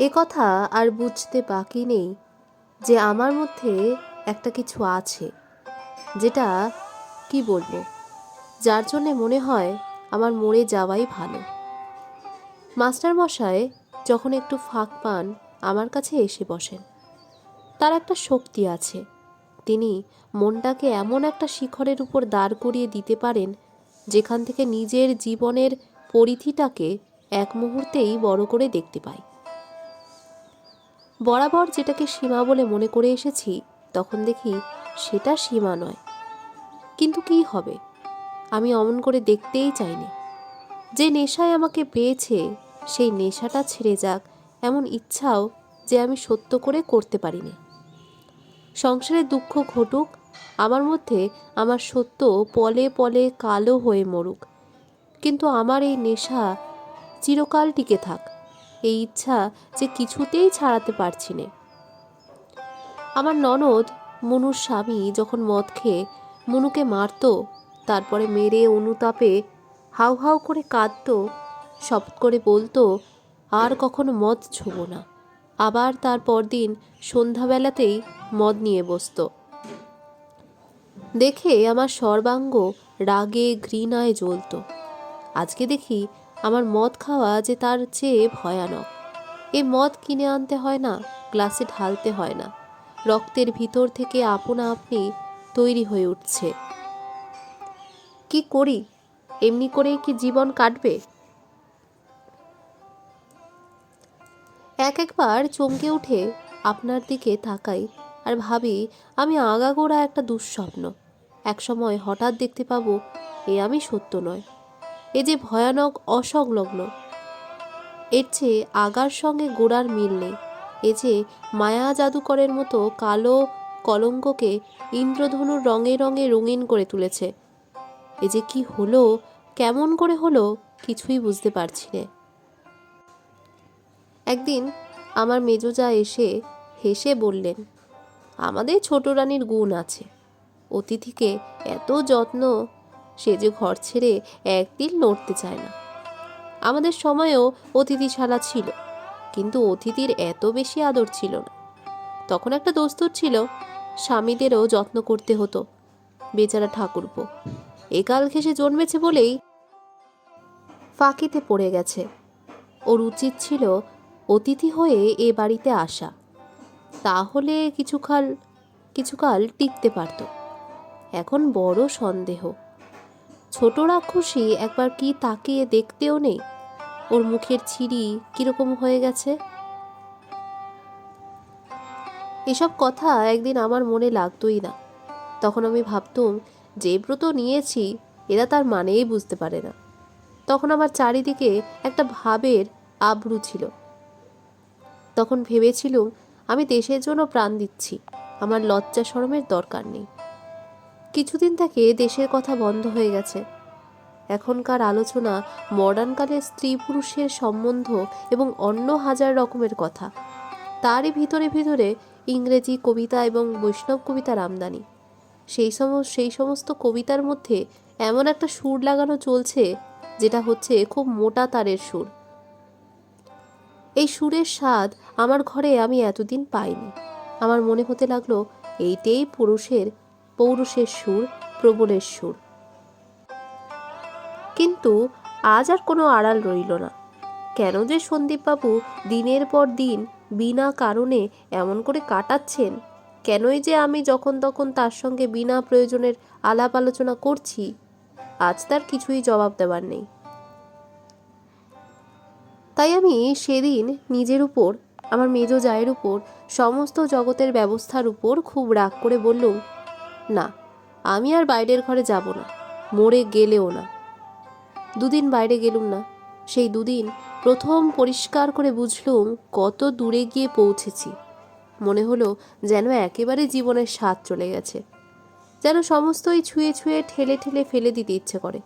এ কথা আর বুঝতে বাকি নেই যে আমার মধ্যে একটা কিছু আছে, যেটা কি বলব? যার জন্যে মনে হয় আমার মরে যাওয়াই ভালো। মাস্টার মশাই যখন একটু ফাঁক পান, আমার কাছে এসে বসেন। তার একটা শক্তি আছে। তিনি মনটাকে এমন একটা শিখরের উপর দাঁড় করিয়ে দিতে পারেন, যেখান থেকে নিজের জীবনের পরিধিটাকে এক মুহূর্তেই বড় করে দেখতে পাই। বরাবর যেটাকে সীমা বলে মনে করে এসেছি, তখন দেখি সেটা সীমা নয়। কিন্তু কি হবে? আমি অমন করে দেখতেই চাইনি। যে নেশায় আমাকে পেয়েছে, সেই নেশাটা ছেড়ে যাক এমন ইচ্ছাও যে আমি সত্য করে করতে পারিনি। সংসারে দুঃখ ঘটুক, আমার মধ্যে আমার সত্য পলে পলে কালো হয়ে মরুক। কিন্তু আমার এই নেশা চিরকাল টিকে থাক। এই ইচ্ছা যে কিছুতেই ছাড়াতে পারছি না। আমার ননদ মনুর স্বামী যখন মদ খেয়ে মনুকে মারতো, তারপরে মেরে অনুতাপে হাউ হাউ করে কাঁদতো, শপথ করে বলতো, আর কখনো মদ ছোব না। আবার তার পরদিন সন্ধ্যাবেলাতেই মদ নিয়ে বসতো। দেখে আমার সর্বাঙ্গ রাগে ঘৃণায় জ্বলতো। আজকে দেখি আমার মদ খাওয়া যে তার চেয়ে ভয়ানক। এ মদ কিনে আনতে হয় না, গ্লাসে ঢালতে হয় না। রক্তের ভিতর থেকে আপনা আপনি তৈরি হয়ে উঠছে। কি করি? এমনি করেই কি জীবন কাটবে? এক একবার চমকে উঠে আপনার দিকে তাকাই আর ভাবি, আমি আগাগোড়া একটা দুঃস্বপ্ন। একসময় হঠাৎ দেখতে পাবো, এ আমি সত্য নয়। এ যে ভয়ানক অসংলগ্ন। এর চেয়ে আগার সঙ্গে গোড়ার মিল নেই। এ যে মায়া জাদুকরের মতো কালো কলঙ্ককে ইন্দ্রধনুর রঙে রঙে রঙিন করে তুলেছে। এ যে কি হলো, কেমন করে হলো, কিছুই বুঝতে পারছি না। একদিন আমার মেজোজা এসে হেসে বললেন, আমাদের ছোট রানীর গুণ আছে। অতিথিকে এত যত্ন সে যে ঘর ছেড়ে একদিন নড়তে চায় না। আমাদের সময়েও অতিথিশালা ছিল, কিন্তু অতিথির এত বেশি আদর ছিল না। তখন একটা দস্তুর ছিল, স্বামীদেরও যত্ন করতে হতো, বেচারা ঠাকুরপো। একাল ঘেসে জন্মেছে বলেই ফাঁকিতে পড়ে গেছে। ওর উচিত ছিল অতিথি হয়ে এ বাড়িতে আসা। তাহলে কিছুকাল কিছুকাল টিকতে পারত। এখন বড় সন্দেহ। ছোট রাক্ষসী একবার কি তাকিয়ে দেখতেও নেই? ওর মুখের ছিরি কীরকম হয়ে গেছে? এসব কথা একদিন আমার মনে লাগতোই না। তখন আমি ভাবতুম, যে ব্রত নিয়েছি, এরা তার মানেই বুঝতে পারে না। তখন আমার চারিদিকে একটা ভাবের আব্রু ছিল। তখন ভেবেছিলুম, আমি দেশের জন্য প্রাণ দিচ্ছি, আমার লজ্জা শরমের দরকার নেই। কিছুদিন থেকে দেশের কথা বন্ধ হয়ে গেছে। এখনকার আলোচনা মডার্নকালের স্ত্রী পুরুষের সম্বন্ধ এবং অন্য হাজার রকমের কথা। তারই ভিতরে ভিতরে ইংরেজি কবিতা এবং বৈষ্ণব কবিতার আমদানি। সেই সম, সেই সমস্ত কবিতার মধ্যে এমন একটা সুর লাগানো চলছে, যেটা হচ্ছে খুব মোটা তারের সুর। এই সুরের স্বাদ আমার ঘরে আমি এতদিন পাইনি। আমার মনে হতে লাগল, এইটাই পুরুষের পৌরুষের সুর, প্রবলের সুর। কিন্তু আজ আর কোনো আড়াল রইল না। কেন যে সন্দীপবাবু দিনের পর দিন বিনা কারণে এমন করে কাটাচ্ছেন? কেনই যে আমি যখন তখন তার সঙ্গে বিনা প্রয়োজনের আলাপ আলোচনা করছি, আজ তার কিছুই জবাব দেওয়ার নেই। তাই আমি সেদিন নিজের উপর, আমার মেজ জায়ের উপর, সমস্ত জগতের ব্যবস্থার উপর খুব রাগ করে বললুম না, আমি আর বাইরের ঘরে যাব না, মরে গেলেও না। দুদিন বাইরে গেলুম না, সেই দুদিন প্রথম পরিষ্কার করে বুঝলুম কত দূরে গিয়ে পৌঁছেছি। মনে হলো যেন একেবারে জীবনের স্বাদ চলে গেছে, যেন সমস্তই ছুঁয়ে ছুঁয়ে ঠেলে ঠেলে ফেলে দিতে ইচ্ছে করে।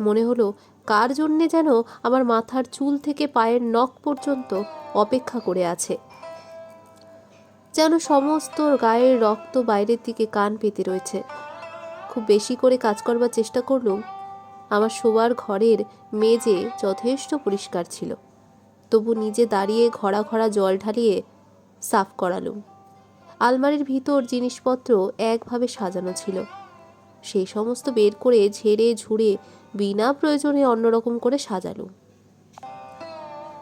মনে হলো কার জন্যে যেন আমার মাথার চুল থেকে পায়ের নখ পর্যন্ত অপেক্ষা করে আছে। যেন সমস্ত গায়ের রক্ত বাইরের দিকে কান পেতে রয়েছে। খুব বেশি করে কাজ করবার চেষ্টা করলুম আমার শোবার ঘরের মেজে যথেষ্ট পরিষ্কার ছিল। তবু নিজে দাঁড়িয়ে ঘড়া ঘড়া জল ঢালিয়ে সাফ করালুম। আলমারির ভিতর জিনিসপত্র একভাবে সাজানো ছিল। সেই সমস্ত বের করে ঝেড়ে ঝুড়ে বিনা প্রয়োজনে অন্যরকম করে সাজালুম।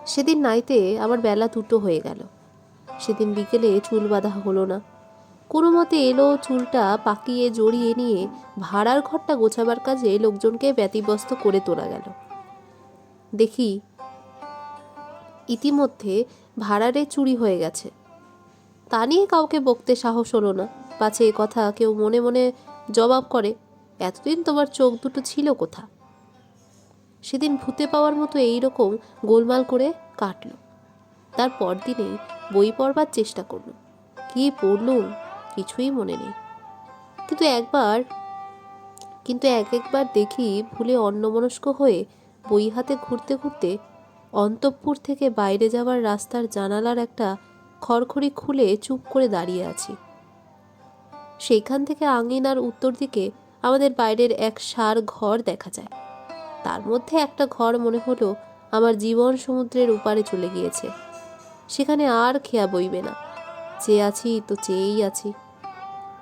সেদিন নাইতে আমার বেলা দুটো হয়ে গেল। সেদিন বিকেলে চুল বাঁধা হলো না। কোনো মতে এলো চুলটা পাকিয়ে জড়িয়ে নিয়ে ভাড়ার ঘরটা গোছাবার কাজে লোকজনকে ব্যতিব্যস্ত করে তোলা গেল। দেখি, ইতিমধ্যে ভাড়ারে চুরি হয়ে গেছে। তা নিয়ে কাউকে বকতে সাহস হলো না। পাছে এ কথা কেউ মনে মনে জবাব করে, এতদিন তোমার চোখ দুটো ছিল কোথা? সেদিন ভূতে পাওয়ার মতো এই রকম গোলমাল করে কাটল। তার পরদিনেই বই পড়বার চেষ্টা করল। কি পড়লুম কিছুই মনে নেই। কিন্তু একবার, কিন্তু এক একবার দেখি ভুলে অন্যমনস্ক হয়ে বই হাতে ঘুরতে ঘুরতে অন্তঃপুর থেকে বাইরে যাওয়ার রাস্তার জানালার একটা খড়খড়ি খুলে চুপ করে দাঁড়িয়ে আছি। সেইখান থেকে আঙিনার উত্তর দিকে আমাদের বাইরের এক সার ঘর দেখা যায়। তার মধ্যে একটা ঘর মনে হলো আমার জীবন সমুদ্রের উপারে চলে গিয়েছে। সেখানে আর খেয়া বইবে না। চেয়ে আছি তো চেয়েই আছি।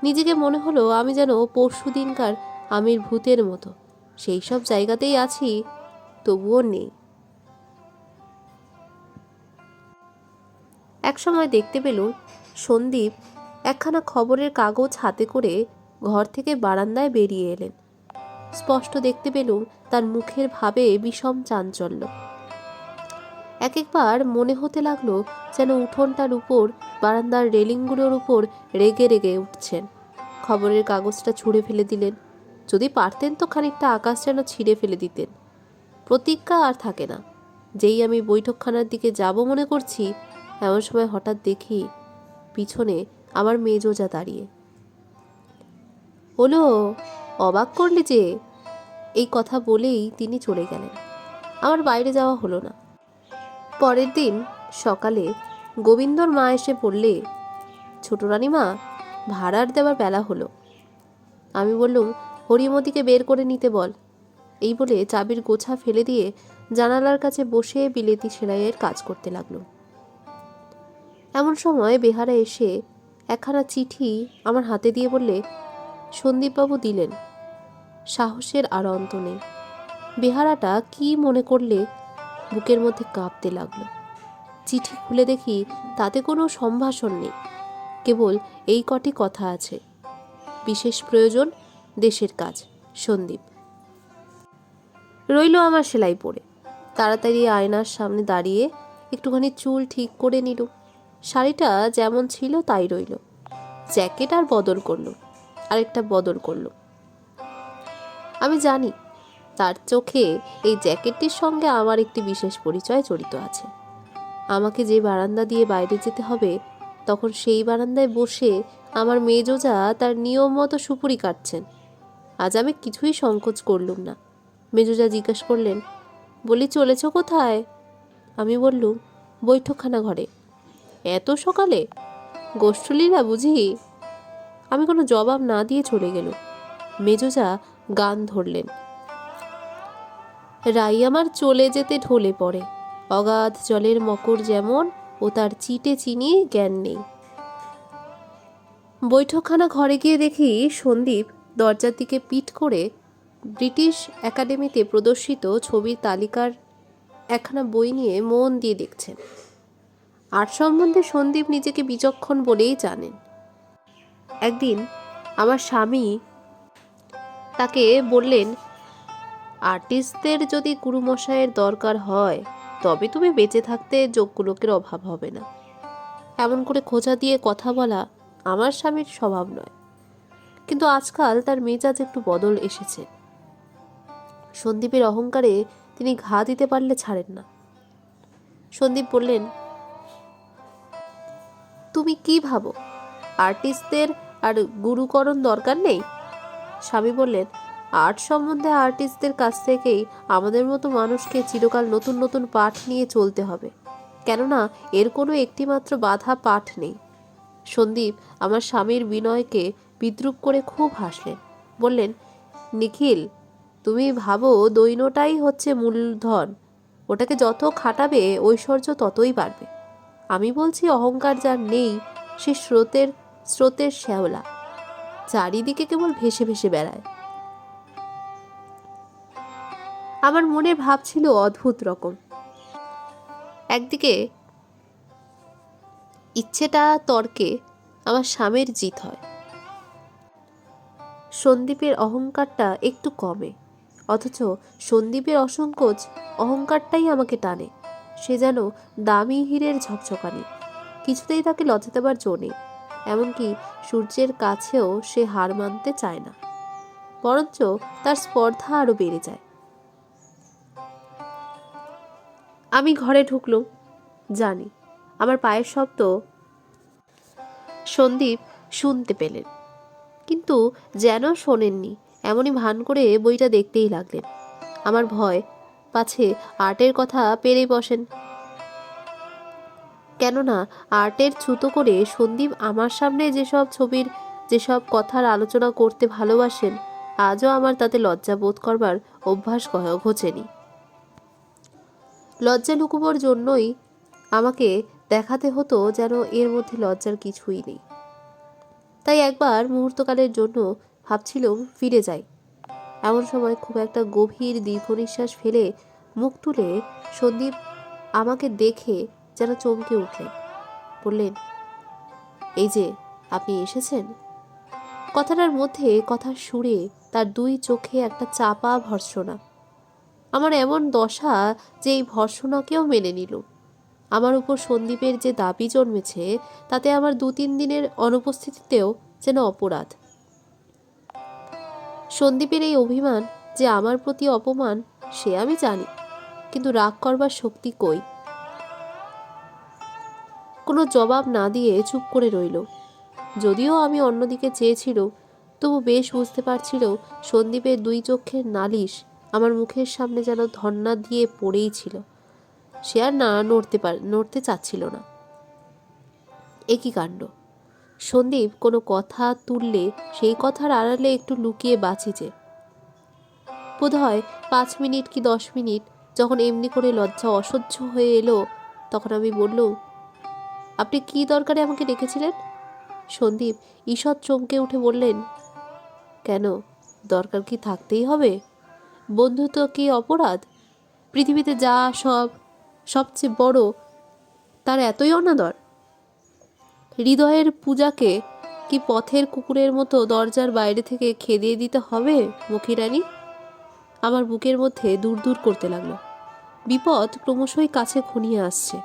নিজেকে মনে হলো আমি যেন পরশু দিনকার আমির ভূতের মতো। সেই সব জায়গাতেই আছি, তবুও নেই। একসময় দেখতে পেলুম সন্দীপ একখানা খবরের কাগজ হাতে করে ঘর থেকে বারান্দায় বেরিয়ে এলেন। স্পষ্ট দেখতে পেলুম তার মুখের ভাবে বিষম চাঞ্চল্য। এক একবার মনে হতে লাগল যেন উঠোনটার উপর, বারান্দার রেলিংগুলোর উপর রেগে রেগে উঠছেন। খবরের কাগজটা ছুঁড়ে ফেলে দিলেন। যদি পারতেন তো খানিকটা আকাশ যেন ছিঁড়ে ফেলে দিতেন। প্রতিজ্ঞা আর থাকে না। যেই আমি বৈঠকখানার দিকে যাব মনে করছি, এমন সময় হঠাৎ দেখি পিছনে আমার মেজোজা দাঁড়িয়ে। হলো, অবাক করলে যে? এই কথা বলেই তিনি চলে গেলেন। আমার বাইরে যাওয়া হলো না। পরের দিন সকালে গোবিন্দর মা এসে বললে, ছোট রানীমা, ভাড়ার দেওয়ার বেলা হলো। আমি বললুম হরিমতিকে বের করে নিতে বল। এই বলে চাবির গোছা ফেলে দিয়ে জানালার কাছে বসে বিলেতি সেলাইয়ের কাজ করতে লাগল। এমন সময় বেহারা এসে একখানা চিঠি আমার হাতে দিয়ে বললে, সন্দীপবাবু দিলেন। সাহসের আর অন্ত নেই। বেহারাটা কি মনে করলে বুকের মধ্যে কাঁপতে লাগল। চিঠি খুলে দেখি তাতে কোনো সম্ভাষণ নেই। কেবল এই কটি কথা আছে। বিশেষ প্রয়োজন, দেশের কাজ। সন্দীপ। রইল আমার সেলাই পড়ে তাড়াতাড়ি আয়নার সামনে দাঁড়িয়ে একটুখানি চুল ঠিক করে নিল। শাড়িটা যেমন ছিল তাই রইল। জ্যাকেট আর বদল করল। আরেকটা বদল করল। আমি জানি তার চোখে এই জ্যাকেটটির সঙ্গে আমার একটি বিশেষ পরিচয় জড়িত আছে। আমাকে যে বারান্দা দিয়ে বাইরে যেতে হবে, তখন সেই বারান্দায় বসে আমার মেজোজা তার নিয়ম মতো সুপুরি কাটছেন। আজ আমি কিছুই সংকোচ করলুম না। মেজোজা জিজ্ঞেস করলেন, বলি, চলেছ কোথায়? আমি বললুম, বৈঠকখানা ঘরে। এত সকালে? গোষ্ঠলীলা বুঝি? আমি কোনো জবাব না দিয়ে চলে গেল মেজোজা গান ধরলেন। রাই আমার চলে যেতে ঢলে পড়ে। অগাধ জলের মকর যেমন ও তার চিটে চিনি জ্ঞান নেই। বৈঠকখানা ঘরে গিয়ে দেখি সন্দীপ দরজার দিকে পিঠ করে ব্রিটিশ একাডেমিতে প্রদর্শিত ছবির তালিকার একখানা বই নিয়ে মন দিয়ে দেখছেন। আর্ট সম্বন্ধে সন্দীপ নিজেকে বিচক্ষণ বলেই জানেন। একদিন আমার স্বামী তাকে বললেন আর্টিস্টদের যদি গুরুমশাইয়ের দরকার হয়, তবে তুমি বেঁচে থাকতে যোগ্য লোকের অভাব হবে না। এমন করে খোঁজা দিয়ে কথা বলা আমার স্বামীর স্বভাব নয়। কিন্তু আজকাল তার মেজাজ একটু বদল এসেছে। সন্দীপের অহংকারে তিনি ঘা দিতে পারলে ছাড়েন না। সন্দীপ বললেন, তুমি কি ভাবো? আর্টিস্টদের আর গুরুকরণ দরকার নেই? স্বামী বললেন আর্ট সম্বন্ধে আর্টিস্টদের কাছ থেকেই আমাদের মতো মানুষকে চিরকাল নতুন নতুন পাঠ নিয়ে চলতে হবে। কেননা, এর কোনো একটিমাত্র বাধা পাঠ নেই। সন্দীপ আমার স্বামীর বিনয়কে বিদ্রুপ করে খুব হাসলেন। বললেন, নিখিল, তুমি ভাবো দৈনটাই হচ্ছে মূলধন। ওটাকে যত খাটাবে, ঐশ্বর্য ততই বাড়বে। আমি বলছি অহংকার যার নেই, সে স্রোতের স্রোতের শ্যাওলা। চারিদিকে কেবল ভেসে ভেসে বেড়ায়। আমার মনে ভাব ছিল অদ্ভুত রকম। একদিকে ইচ্ছেটা তর্কে আমার স্বামীর জিত হয়। সন্দীপের অহংকারটা একটু কমে, অথচ সন্দীপের অসংকোচ অহংকারটাই আমাকে টানে। সে যেন দামি হীরের ঝকঝকানি, কিছুতেই তাকে লজ্জা দেবার জো নেই, এমনকি সূর্যের কাছেও সে হার মানতে চায় না, বরঞ্চ তার স্পর্ধা আরও বেড়ে যায়। আমি ঘরে ঢুকলুম, জানি। আমার পায়ের শব্দ সন্দীপ শুনতে পেলেন। কিন্তু যেন শোনেননি, এমনই ভান করে বইটা দেখতেই লাগলেন। আমার ভয়, পাছে আর্টের কথা পেরেই বসেন। কেননা আর্টের ছুতো করে সন্দীপ আমার সামনে যেসব ছবির, যেসব কথার আলোচনা করতে ভালোবাসেন, আজও আমার তাতে লজ্জা বোধ করবার অভ্যাস ঘোচেনি। লজ্জা লুকুবোর জন্যই আমাকে দেখাতে হতো যেন এর মধ্যে লজ্জার কিছুই নেই। তাই একবার মুহূর্তকালের জন্য ভাবছিলাম ফিরে যাই। এমন সময় খুব একটা গভীর দীর্ঘ নিঃশ্বাস ফেলে মুখ তুলে সন্দীপ আমাকে দেখে যেন চমকে উঠলেন। বললেন, এই যে, আপনি এসেছেন? কথাটার মধ্যে কথার সুরে তার দুই চোখে একটা চাপা ভর্সনা আমার এমন দশা যে এই ভর্সনাকেও মেনে নিল। আমার উপর সন্দীপের যে দাবি জন্মেছে, তাতে আমার দু তিন দিনের অনুপস্থিতিতেও যেন অপরাধ। সন্দীপের এই অভিমান যে আমার প্রতি অপমান, সে আমি জানি, কিন্তু রাগ করবার শক্তি কই? কোনো জবাব না দিয়ে চুপ করে রইল। যদিও আমি অন্যদিকে চেয়েছিল, তবু বেশ বুঝতে পারছিল সন্দীপের দুই চক্ষের নালিশ আমার মুখের সামনে যেন ধর্না দিয়ে পড়েই ছিল। সে আর না নড়তে পার, নড়তে চাচ্ছিল না। একই কাণ্ড। সন্দীপ কোনো কথা তুললে সেই কথার আড়ালে একটু লুকিয়ে বাঁচি যে। বোধ হয় পাঁচ মিনিট কি দশ মিনিট যখন এমনি করে লজ্জা অসহ্য হয়ে এলো, তখন আমি বললুম আপনি কি দরকারে আমাকে ডেকেছিলেন? সন্দীপ ঈষৎ চমকে উঠে বললেন, কেন? দরকার কি থাকতেই হবে? বন্ধুত্ব কি অপরাধ? পৃথিবীতে যা সব, সবচেয়ে বড়, তার এতই অনাদর? হৃদয়ের পূজাকে কি পথের কুকুরের মতো দরজার বাইরে থেকে খেদিয়ে দিতে হবে মখিরানী আমার বুকের মধ্যে দূর দূর করতে লাগল। বিপদ ক্রমশই কাছে খুনিয়ে আসছে,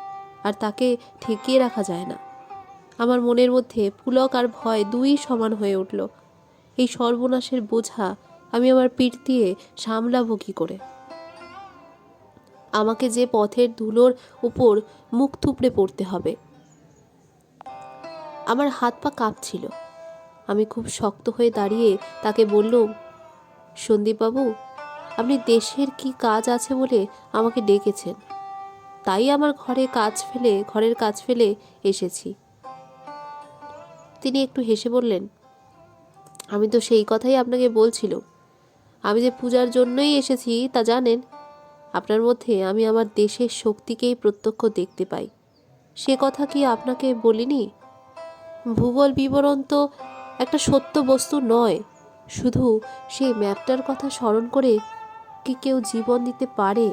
আর তাকে ঠেকিয়ে রাখা যায় না। আমার মনের মধ্যে পুলক আর ভয় দুই সমান হয়ে উঠল। এই সর্বনাশের বোঝা আমি আমার পিঠ দিয়ে সামলাবো কী করে? আমাকে যে পথের ধুলোর উপর মুখ থুপড়ে পড়তে হবে। আমার হাত পা কাঁপছিল। আমি খুব শক্ত হয়ে দাঁড়িয়ে তাকে বললুম, সন্দীপবাবু, আপনি দেশের কি কাজ আছে বলে আমাকে ডেকেছেন? তাই আমার ঘরে কাজ ফেলে, ঘরের কাজ ফেলে এসেছি। তিনি একটু হেসে বললেন, আমি তো সেই কথাই আপনাকে বলছিল আমি যে পূজার জন্যই এসেছি, তা জানেন? আপনার মধ্যে আমি আমার দেশের শক্তিকেই প্রত্যক্ষ দেখতে পাই। সে কথা কি আপনাকে বলিনি? ভূগোল বিবরণ তো একটা সত্য বস্তু নয়। শুধু সেই ম্যাপটার কথা স্মরণ করে কি কেউ জীবন দিতে পারে?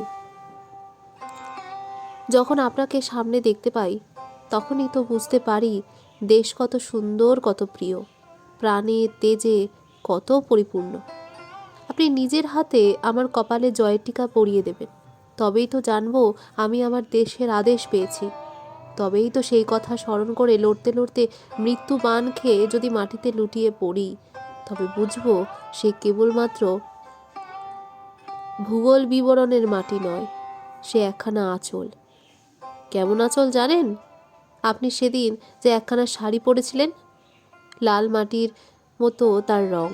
যখন আপনাকে সামনে দেখতে পাই, তখনই তো বুঝতে পারি দেশ কত সুন্দর, কত প্রিয়। প্রাণে তেজে কত পরিপূর্ণ। আপনি নিজের হাতে আমার কপালে জয়ের টিকা পরিয়ে দেবেন। তবেই তো জানব আমি আমার দেশের আদেশ পেয়েছি। তবেই তো সেই কথা স্মরণ করে লড়তে লড়তে মৃত্যু বান খেয়ে যদি মাটিতে লুটিয়ে পড়ি, তবে বুঝব সে কেবলমাত্র ভূগোল বিবরণের মাটি নয়, সে একখানা আঁচল। কেমন আঁচল জানেন? আপনি সেদিন যে একখানা শাড়ি পরেছিলেন, লাল মাটির মতো তার রং।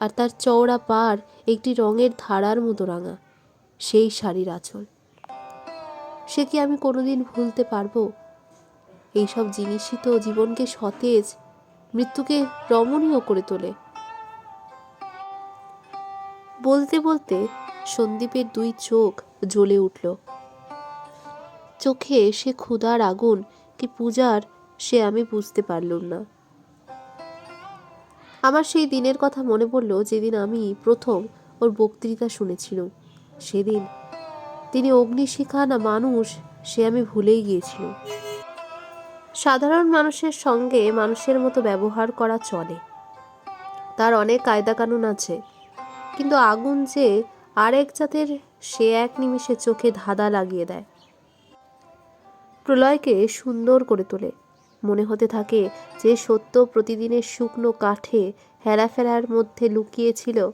আর তার চওড়া পাড় একটি রঙের ধারার মতো রাঙা। সেই শাড়ির আঁচল। সে কি আমি কোনোদিন ভুলতে পারব? এইসব জিনিসই তো জীবনকে সতেজ, মৃত্যুকে রমণীয় করে তোলে। বলতে বলতে সন্দীপের দুই চোখ জ্বলে উঠল। চোখে সে ক্ষুধার আগুন কি পূজার সে আমি বুঝতে পারলুম না। আমার সেই দিনের কথা মনে পড়ল যেদিন আমি প্রথম ওর বক্তৃতা শুনেছিলাম। সেদিন তিনি অগ্নিশিখা না মানুষ, সে আমি ভুলেই গিয়েছিলাম। সাধারণ মানুষের সঙ্গে মানুষের মতো ব্যবহার করা চলে। তার অনেক কায়দা কানুন আছে। কিন্তু আগুন যে আরেক জাতের, সে এক নিমিষে চোখে ধাঁধা লাগিয়ে দেয়। প্রলয়কে সুন্দর করে তোলে। মনে হতে থাকে যে সত্য প্রতিদিনের শুকনো কাঠে হেরাফেরার মধ্যে লুকিয়েছিল।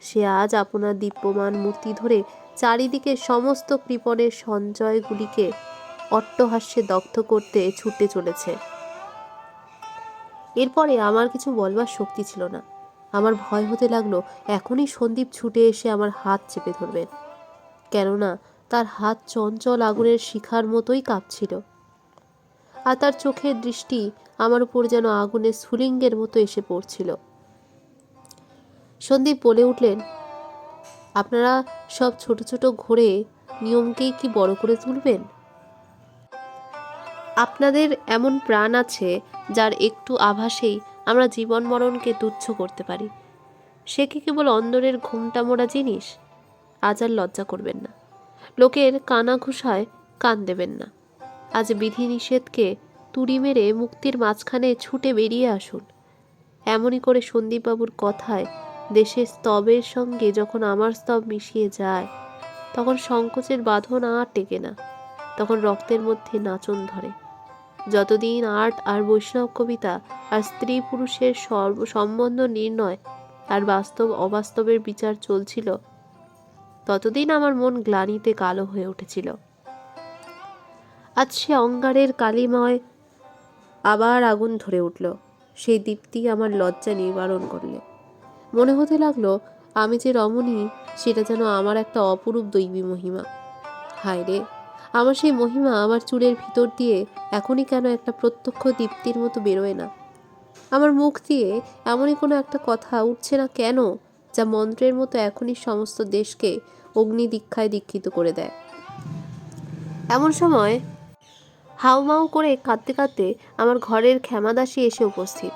সে আজ আপনার দীপ্যমান মূর্তি ধরে চারিদিকে সমস্ত কৃপণের সঞ্চয়গুলিকে অট্টহাস্যে দগ্ধ করতে ছুটে চলেছে। এরপরে আমার কিছু বলবার শক্তি ছিল না। আমার ভয় হতে লাগল, এখনই সন্দীপ ছুটে এসে আমার হাত চেপে ধরবেন কেননা, তার হাত চঞ্চল আগুনের শিখার মতোই কাঁপছিল। আর তার চোখের দৃষ্টি আমার উপর যেন আগুনের স্ফুলিঙ্গের মতো এসে পড়ছিল। সন্দীপ বলে উঠলেন, আপনারা সব ছোট ছোট ঘোরে নিয়মকেই কি বড় করে তুলবেন? আপনাদের এমন প্রাণ আছে যার একটু আভাসেই আমরা জীবন মরণকে তুচ্ছ করতে পারি। সে কি কেবল অন্দরের ঘুমটা মোড়া জিনিস? আজ আর লজ্জা করবেন না। লোকের কানা ঘুষায় কান দেবেন না। আজ বিধিনিষেধকে তুড়ি মেরে মুক্তির মাঝখানে ছুটে বেরিয়ে আসুন। এমনই করে সন্দীপবাবুর কথায় দেশের স্তবের সঙ্গে যখন আমার স্তব মিশিয়ে যায়, তখন সংকোচের বাঁধন আর টেকে না, তখন রক্তের মধ্যে নাচন ধরে। যতদিন আর্ট আর বৈষ্ণব কবিতা আর স্ত্রী পুরুষের সর্ব, সম্বন্ধ নির্ণয় আর বাস্তব অবাস্তবের বিচার চলছিল, ততদিন আমার মন গ্লানিতে কালো হয়ে উঠেছিল। আজ সে অঙ্গারের কালিময় আবার আগুন ধরে উঠল। সেই দীপ্তি আমার লজ্জা নিবারণ করলে। মনে হতে লাগল, আমি যে রমণী, সেটা যেন আমার একটা অপরূপ দৈবী মহিমা। হায় রে, আমার সেই মহিমা আমার চুলের ভিতর দিয়ে এখনই কেন একটা প্রত্যক্ষ দীপ্তির মতো বেরোয় না? আমার মুখ দিয়ে এমনই কোনো একটা কথা উঠছে না কেন, যা মন্ত্রের মতো এখনই সমস্ত দেশকে অগ্নি দীক্ষায় দীক্ষিত করে দেয়। এমন সময় হাউমাউ করে কাঁদতে কাঁদতে আমার ঘরের ক্ষমাদাসী এসে উপস্থিত।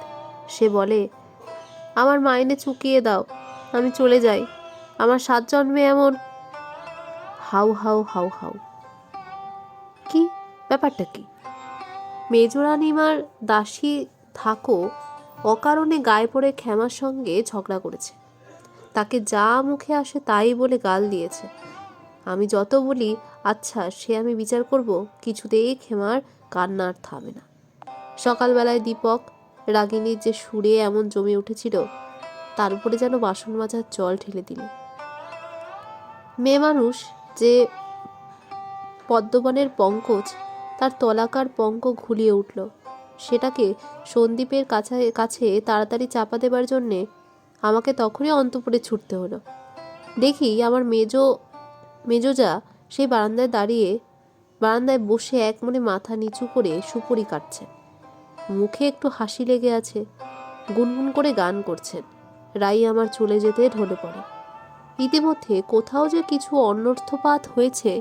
সে বলে, আমার মাইনে চুকিয়ে দাও, আমি চলে যাই। আমার সাত জন্মে এমন হাউ হাউ হাউ হাউ। কি? ব্যাপারটা কি? মেজরানিমার দাসী থাকো অকারণে গায়ে পড়ে ক্ষমার সঙ্গে ঝগড়া করেছে। তাকে যা মুখে আসে তাই বলে গাল দিয়েছে। আমি যত বলি আচ্ছা সে আমি বিচার করব, কিছুতেই ক্ষমার কান্নার থামে না। সকালবেলায় দীপক রাগিনীর যে সুরে এমন জমে উঠেছিল, তার উপরে যেন বাসন মাজার জল ঢেলে দিল। মেয়ে মানুষ যে পদ্মবনের পঙ্কজ, তার তলাকার পঙ্ক ঘুলিয়ে উঠল। সেটাকে সন্দীপের কাছে কাছে তাড়াতাড়ি চাপা দেবার জন্যে আমাকে তখনই অন্তপুরে ছুটতে হলো। দেখি, আমার মেজো মেজোজা সেই বারান্দায় দাঁড়িয়ে বারান্দায় বসে এক মনে মাথা নিচু করে সুপুরি কাটছে মুখে একটু হাসি লেগে আছে, গুনগুন করে গান করছেন। রাই আমার চলে যেতে ঢলে পড়ে। ইতিমধ্যে কোথাও যে কিছু অনর্থপাত হয়েছে,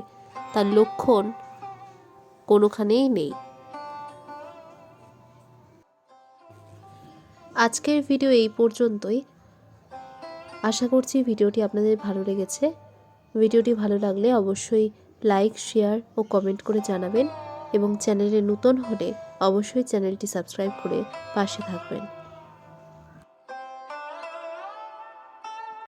তার লক্ষণ কোনোখানেই নেই। আজকের ভিডিও এই পর্যন্তই। আশা করছি ভিডিওটি আপনাদের ভালো লেগেছে। ভিডিওটি ভালো লাগলে অবশ্যই লাইক, শেয়ার ও কমেন্ট করে জানাবেন এবং চ্যানেলে নতুন হলে অবশ্যই চ্যানেলটি সাবস্ক্রাইব করে পাশে থাকবেন।